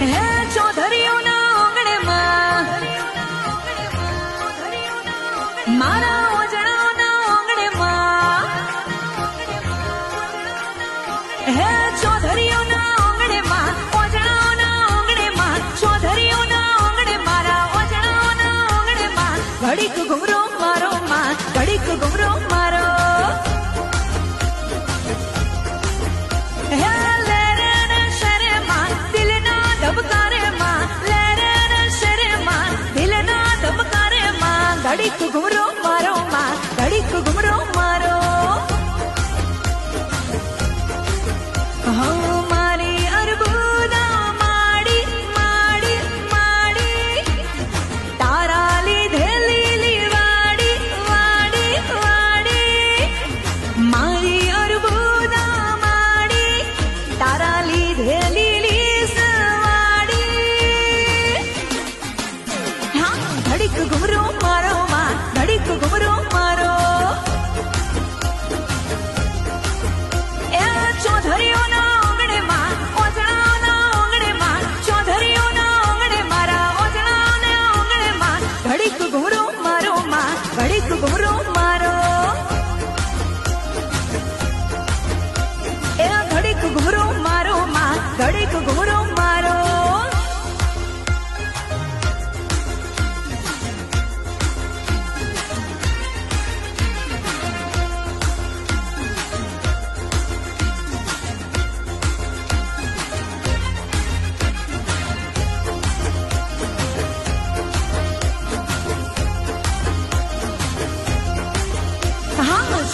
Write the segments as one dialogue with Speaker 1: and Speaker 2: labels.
Speaker 1: હે ચૌધરીઓના આંગણેમાં. મારા ઓજણાના આંગણેમાં. હે ચૌધરીઓના આંગણેમાં, ઓજણાના આંગણેમાં, ચૌધરીઓના આંગણે મારા ઓજણાના આંગણેમાં. ઘડીક ઘુમરો મારો માં ઘડીક ઘુમરો મારો માં ઘડીક ઘુમરો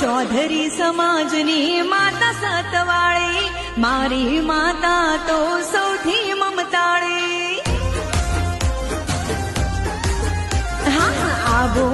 Speaker 1: ચૌધરી સમાજની માતા સતવાળી મારી માતા તો સૌથી મમતાળી. હા આબુ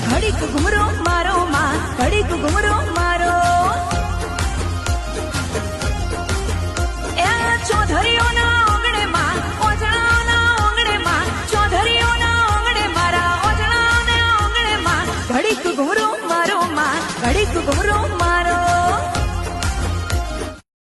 Speaker 1: ઘડીક ઘુમરો મારો માં, ઘડીક ઘુમરો મારો. એ ચોધરીઓ ના ઓગણે માં ઓજળા ના ઓગણે માં. ચોધરીઓ ઘડીક ઘુમરો મારો માં, ઘડીક ઘુમરો મારો.